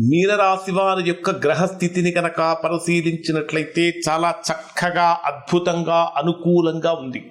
మీనరాశి వారి యొక్క గ్రహస్థితిని కనుక పరిశీలించినట్లయితే చాలా చక్కగా అద్భుతంగా అనుకూలంగా ఉంది.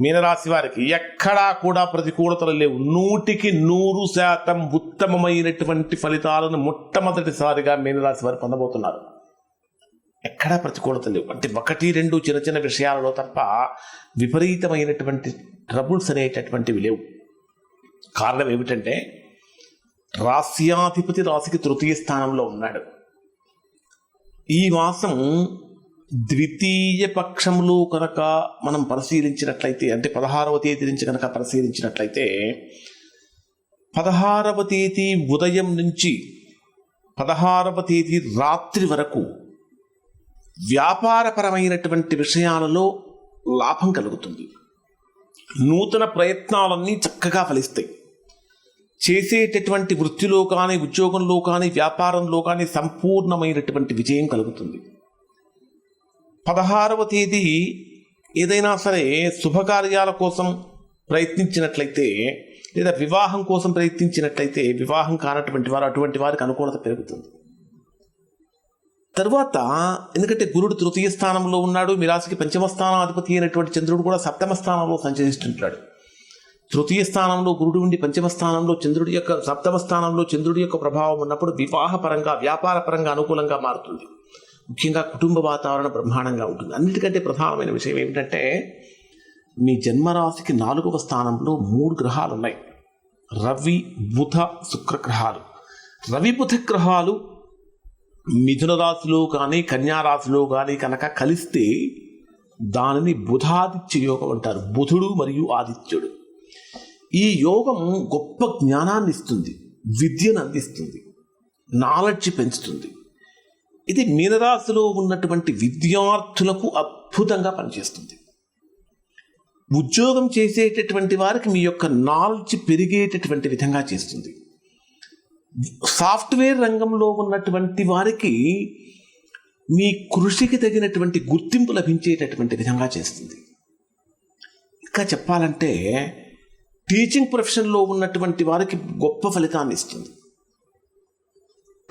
మీనరాశి వారికి ఎక్కడా కూడా ప్రతికూలతలు లేవు. నూటికి నూరు శాతం ఉత్తమమైనటువంటి ఫలితాలను మొట్టమొదటిసారిగా మీనరాశి వారు పొందబోతున్నారు. ఎక్కడా ప్రతికూలత లేవు. అంటే ఒకటి రెండు చిన్న చిన్న విషయాలలో తప్ప విపరీతమైనటువంటి ట్రబుల్స్ అనేటటువంటివి లేవు. కారణం ఏమిటంటే రాస్యాధిపతి రాశికి తృతీయ స్థానంలో ఉన్నాడు. ఈ మాసం ద్వితీయ పక్షంలో కనుక మనం పరిశీలించినట్లయితే అంటే పదహారవ తేదీ నుంచి కనుక పరిశీలించినట్లయితే పదహారవ తేదీ ఉదయం నుంచి పదహారవ తేదీ రాత్రి వరకు వ్యాపారపరమైనటువంటి విషయాలలో లాభం కలుగుతుంది. నూతన ప్రయత్నాలన్నీ చక్కగా ఫలిస్తాయి. చేసేటటువంటి వృత్తిలో కానీ ఉద్యోగంలో కానీ వ్యాపారంలో కానీ సంపూర్ణమైనటువంటి విజయం కలుగుతుంది. పదహారవ తేదీ ఏదైనా సరే శుభకార్యాల కోసం ప్రయత్నించినట్లయితే లేదా వివాహం కోసం ప్రయత్నించినట్లయితే వివాహం కానటువంటి వారు అటువంటి వారికి అనుకూలత పెరుగుతుంది. తరువాత ఎందుకంటే గురుడు తృతీయ స్థానంలో ఉన్నాడు మీ రాశికి పంచమ స్థానాధిపతి అయినటువంటి చంద్రుడు కూడా సప్తమ స్థానంలో సంచరిస్తుంటాడు. తృతీయ స్థానంలో గురుడు ఉండి పంచమ స్థానంలో చంద్రుడి యొక్క సప్తమ స్థానంలో చంద్రుడి యొక్క ప్రభావం ఉన్నప్పుడు వివాహపరంగా వ్యాపారపరంగా అనుకూలంగా మారుతుంది. ముఖ్యంగా కుటుంబ వాతావరణం బ్రహ్మాండంగా ఉంటుంది. అన్నిటికంటే ప్రధానమైన విషయం ఏమిటంటే మీ జన్మరాశికి నాలుగవ స్థానంలో మూడు గ్రహాలు ఉన్నాయి. రవి బుధ శుక్ర గ్రహాలు. రవి బుధ గ్రహాలు మిథున రాశిలో కానీ కన్యారాశిలో కానీ కనుక కలిస్తే దానిని బుధాదిత్య యోగం అంటారు. బుధుడు మరియు ఆదిత్యుడు. ఈ యోగం గొప్ప జ్ఞానాన్ని ఇస్తుంది విద్యను అందిస్తుంది నాలెడ్జ్ పెంచుతుంది. ఇది మీనరాశిలో ఉన్నటువంటి విద్యార్థులకు అద్భుతంగా పనిచేస్తుంది. ఉద్యోగం చేసేటటువంటి వారికి మీ యొక్క నాలెడ్జ్ పెరిగేటటువంటి విధంగా చేస్తుంది. సాఫ్ట్వేర్ రంగంలో ఉన్నటువంటి వారికి మీ కృషికి తగినటువంటి గుర్తింపు లభించేటటువంటి విధంగా చేస్తుంది. ఇంకా చెప్పాలంటే టీచింగ్ ప్రొఫెషన్లో ఉన్నటువంటి వారికి గొప్ప ఫలితాన్ని ఇస్తుంది.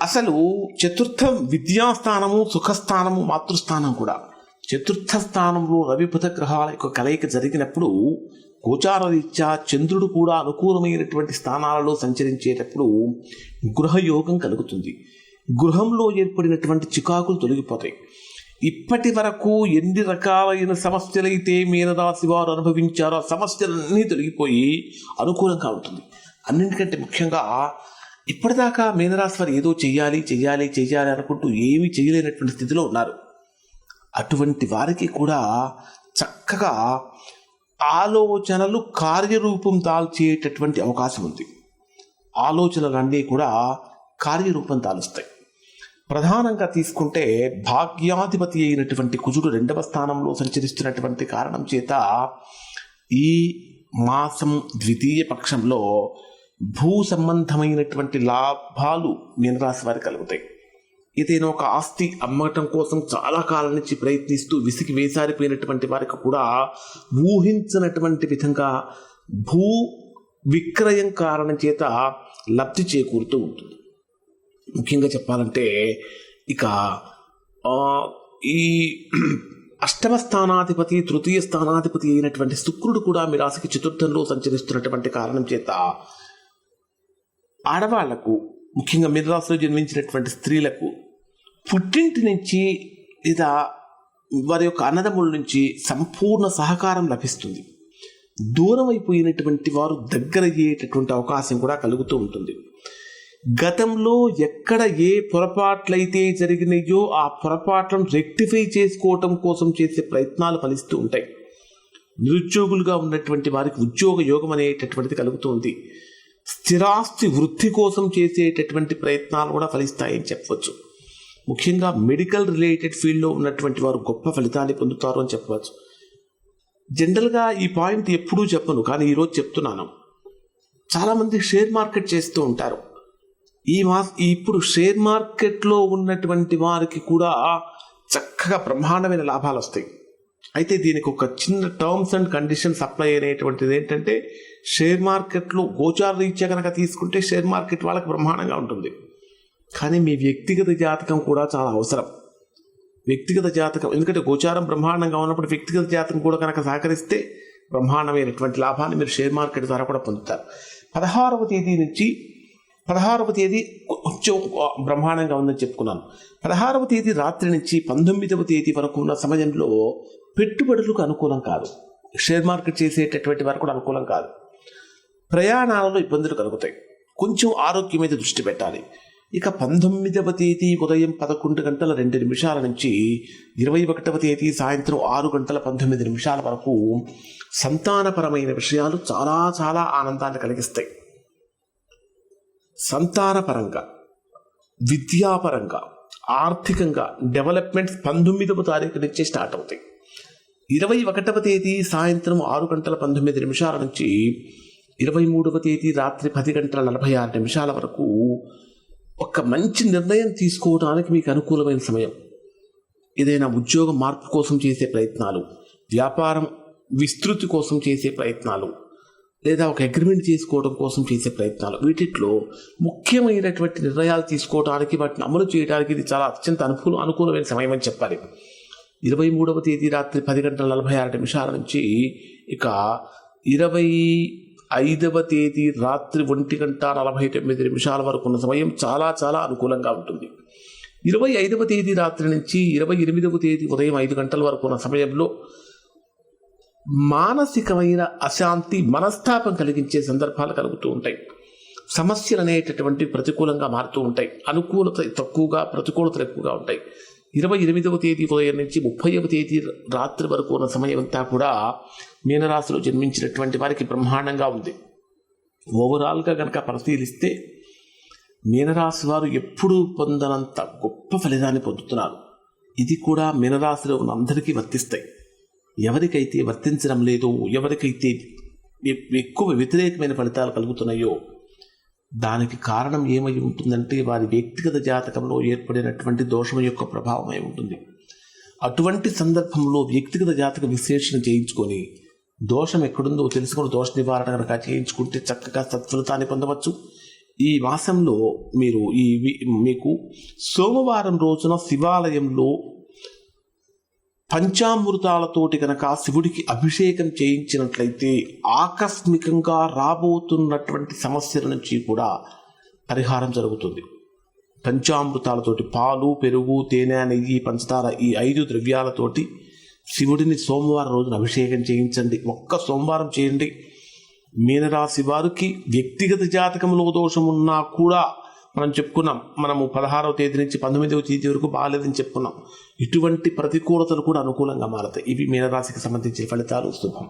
అసలు చతుర్థ విద్యాస్థానము సుఖస్థానము మాతృస్థానం కూడా. చతుర్థ స్థానంలో రవి గ్రహాల యొక్క కలయిక జరిగినప్పుడు గోచార రీత్యా చంద్రుడు కూడా అనుకూలమైనటువంటి స్థానాలలో సంచరించేటప్పుడు గృహయోగం కలుగుతుంది. గృహంలో ఏర్పడినటువంటి చికాకులు తొలగిపోతాయి. ఇప్పటి వరకు ఎన్ని రకాలైన సమస్యలైతే మీనరాశి వారు అనుభవించారో ఆ సమస్యలన్నీ తొలగిపోయి అనుకూలంగా ఉంటుంది. అన్నింటికంటే ముఖ్యంగా ఇప్పటిదాకా మీనరాశి వారు ఏదో చెయ్యాలి చెయ్యాలి చెయ్యాలి అనుకుంటూ ఏమీ చేయలేనటువంటి స్థితిలో ఉన్నారు. అటువంటి వారికి కూడా చక్కగా ఆలోచనలు కార్యరూపం దాల్చేటటువంటి అవకాశం ఉంది. ఆలోచనలన్నీ కూడా కార్యరూపం దాలుస్తాయి. ప్రధానంగా తీసుకుంటే భాగ్యాధిపతి అయినటువంటి కుజుడు రెండవ స్థానంలో సంచరిస్తున్నటువంటి కారణం చేత ఈ మాసం ద్వితీయ పక్షంలో భూ సంబంధమైనటువంటి లాభాలు మీనరాశి వారికి కలుగుతాయి. ఏదైనా ఒక ఆస్తి అమ్మటం కోసం చాలా కాలం నుంచి ప్రయత్నిస్తూ విసిగి వేసారిపోయినటువంటి వారికి కూడా ఊహించినటువంటి విధంగా భూ విక్రయం కారణం చేత లబ్ధి చేకూరుతూ ఉంటుంది. ముఖ్యంగా చెప్పాలంటే ఇక ఈ అష్టమ స్థానాధిపతి తృతీయ స్థానాధిపతి అయినటువంటి శుక్రుడు కూడా మీ రాశికి చతుర్థంలో సంచరిస్తున్నటువంటి కారణం చేత ఆడవాళ్ళకు ముఖ్యంగా మిథరాశిలో జన్మించినటువంటి స్త్రీలకు పుట్టింటి నుంచి లేదా వారి యొక్క అన్నదమ్ముల నుంచి సంపూర్ణ సహకారం లభిస్తుంది. దూరం అయిపోయినటువంటి వారు దగ్గరయ్యేటటువంటి అవకాశం కూడా కలుగుతూ ఉంటుంది. గతంలో ఎక్కడ ఏ పొరపాట్లయితే జరిగినాయో ఆ పొరపాట్లను రెక్టిఫై చేసుకోవటం కోసం చేసే ప్రయత్నాలు ఫలిస్తూ ఉంటాయి. నిరుద్యోగులుగా ఉన్నటువంటి వారికి ఉద్యోగ యోగం అనేటటువంటిది కలుగుతుంది. స్థిరాస్తి వృద్ధి కోసం చేసేటటువంటి ప్రయత్నాలు కూడా ఫలిస్తాయని చెప్పవచ్చు ముఖ్యంగా మెడికల్ రిలేటెడ్ ఫీల్డ్లో ఉన్నటువంటి వారు గొప్ప ఫలితాన్ని పొందుతారు అని చెప్పవచ్చు జనరల్గా ఈ పాయింట్ ఎప్పుడూ చెప్పను కానీ ఈరోజు చెప్తున్నాను. చాలామంది షేర్ మార్కెట్ చేస్తూ ఉంటారు. ఈ మా ఇప్పుడు షేర్ మార్కెట్లో ఉన్నటువంటి వారికి కూడా చక్కగా బ్రహ్మాండమైన లాభాలు వస్తాయి. అయితే దీనికి ఒక చిన్న టర్మ్స్ అండ్ కండిషన్స్ అప్లై అనేటువంటిది ఏంటంటే షేర్ మార్కెట్లో గోచార రీత్యా కనుక తీసుకుంటే షేర్ మార్కెట్ వాళ్ళకి బ్రహ్మాండంగా ఉంటుంది. కానీ మీ వ్యక్తిగత జాతకం కూడా చాలా అవసరం. వ్యక్తిగత జాతకం ఎందుకంటే గోచారం బ్రహ్మాండంగా ఉన్నప్పుడు వ్యక్తిగత జాతకం కూడా కనుక సహకరిస్తే బ్రహ్మాండమైనటువంటి లాభాన్ని మీరు షేర్ మార్కెట్ ద్వారా కూడా పొందుతారు. పదహారవ తేదీ నుంచి పదహారవ తేదీ కొంచెం బ్రహ్మాండంగా ఉందని చెప్పుకున్నాను. పదహారవ తేదీ రాత్రి నుంచి పంతొమ్మిదవ తేదీ వరకు ఉన్న సమయంలో పెట్టుబడులకు అనుకూలం కాదు. షేర్ మార్కెట్ చేసేటటువంటి వారు కూడా అనుకూలం కాదు. ప్రయాణాలలో ఇబ్బందులు కలుగుతాయి. కొంచెం ఆరోగ్యం మీద దృష్టి పెట్టాలి. ఇక పంతొమ్మిదవ తేదీ ఉదయం పదకొండు గంటల రెండు నిమిషాల నుంచి ఇరవై ఒకటవ తేదీ సాయంత్రం ఆరు గంటల పంతొమ్మిది నిమిషాల వరకు సంతానపరమైన విషయాలు చాలా చాలా ఆనందాన్ని కలిగిస్తాయి. సంతానపరంగా విద్యాపరంగా ఆర్థికంగా డెవలప్మెంట్స్ పంతొమ్మిదవ తారీఖు నుంచి స్టార్ట్ అవుతాయి. ఇరవై ఒకటవ తేదీ సాయంత్రం ఆరు గంటల పంతొమ్మిది నిమిషాల నుంచి ఇరవై మూడవ తేదీ రాత్రి పది గంటల నలభై ఆరు నిమిషాల వరకు ఒక మంచి నిర్ణయం తీసుకోవడానికి మీకు అనుకూలమైన సమయం. ఏదైనా ఉద్యోగ మార్పు కోసం చేసే ప్రయత్నాలు వ్యాపారం విస్తృతి కోసం చేసే ప్రయత్నాలు లేదా ఒక అగ్రిమెంట్ చేసుకోవడం కోసం చేసే ప్రయత్నాలు. వీటిలో ముఖ్యమైనటువంటి నిర్ణయాలు తీసుకోవడానికి వాటిని అమలు చేయడానికి ఇది చాలా అత్యంత అనుకూల అనుకూలమైన సమయం అని చెప్పాలి. ఇరవై మూడవ తేదీ రాత్రి పది గంటల నలభై ఆరు నిమిషాల నుంచి ఇక ఇరవై ఐదవ తేదీ రాత్రి ఒంటి గంట నలభై తొమ్మిది నిమిషాల వరకు ఉన్న సమయం చాలా చాలా అనుకూలంగా ఉంటుంది. ఇరవై ఐదవ తేదీ రాత్రి నుంచి ఇరవై ఎనిమిదవ తేదీ ఉదయం ఐదు గంటల వరకు ఉన్న సమయంలో మానసికమైన అశాంతి మనస్తాపం కలిగించే సందర్భాలు కలుగుతూ ఉంటాయి. సమస్యలు అనేటటువంటి ప్రతికూలంగా మారుతూ ఉంటాయి. అనుకూలత తక్కువగా ప్రతికూలతలు ఎక్కువగా ఉంటాయి. ఇరవై ఎనిమిదవ తేదీ ఉదయం నుంచి ముప్పైవ తేదీ రాత్రి వరకు ఉన్న సమయం అంతా కూడా మీనరాశిలో జన్మించినటువంటి వారికి బ్రహ్మాండంగా ఉంది. ఓవరాల్గా కనుక పరిశీలిస్తే మీనరాశి వారు ఎప్పుడూ పొందనంత గొప్ప ఫలితాన్ని పొందుతున్నారు. ఇది కూడా మీనరాశిలో ఉన్న అందరికీ వర్తిస్తాయి. ఎవరికైతే వర్తించడం లేదో ఎవరికైతే ఎక్కువ వ్యతిరేకమైన ఫలితాలు కలుగుతున్నాయో దానికి కారణం ఏమై ఉంటుందంటే వారి వ్యక్తిగత జాతకంలో ఏర్పడినటువంటి దోషం యొక్క ప్రభావమై ఉంటుంది. అటువంటి సందర్భంలో వ్యక్తిగత జాతక విశ్లేషణ చేయించుకొని దోషం ఎక్కడుందో తెలుసుకుని దోష నివారణ కనుక చేయించుకుంటే చక్కగా సత్ఫలితాన్ని పొందవచ్చు. ఈ మాసంలో మీరు ఈ మీకు సోమవారం రోజున శివాలయంలో పంచామృతాలతోటి కనుక శివుడికి అభిషేకం చేయించినట్లయితే ఆకస్మికంగా రాబోతున్నటువంటి సమస్యల నుంచి కూడా పరిహారం జరుగుతుంది. పంచామృతాలతోటి పాలు పెరుగు తేనె నెయ్యి పంచదార ఈ ఐదు ద్రవ్యాలతోటి శివుడిని సోమవారం రోజున అభిషేకం చేయించండి. ఒక్క సోమవారం చేయండి. మీనరాశి వారికి వ్యక్తిగత జాతకంలో దోషం ఉన్నా కూడా మనం చెప్పుకున్నాం మనము పదహారవ తేదీ నుంచి పంతొమ్మిదవ తేదీ వరకు బాగాలేదని చెప్పుకున్నాం. ఇటువంటి ప్రతికూలతలు కూడా అనుకూలంగా మారతాయి. ఇవి మీనరాశికి సంబంధించిన ఫలితాలు. శుభం.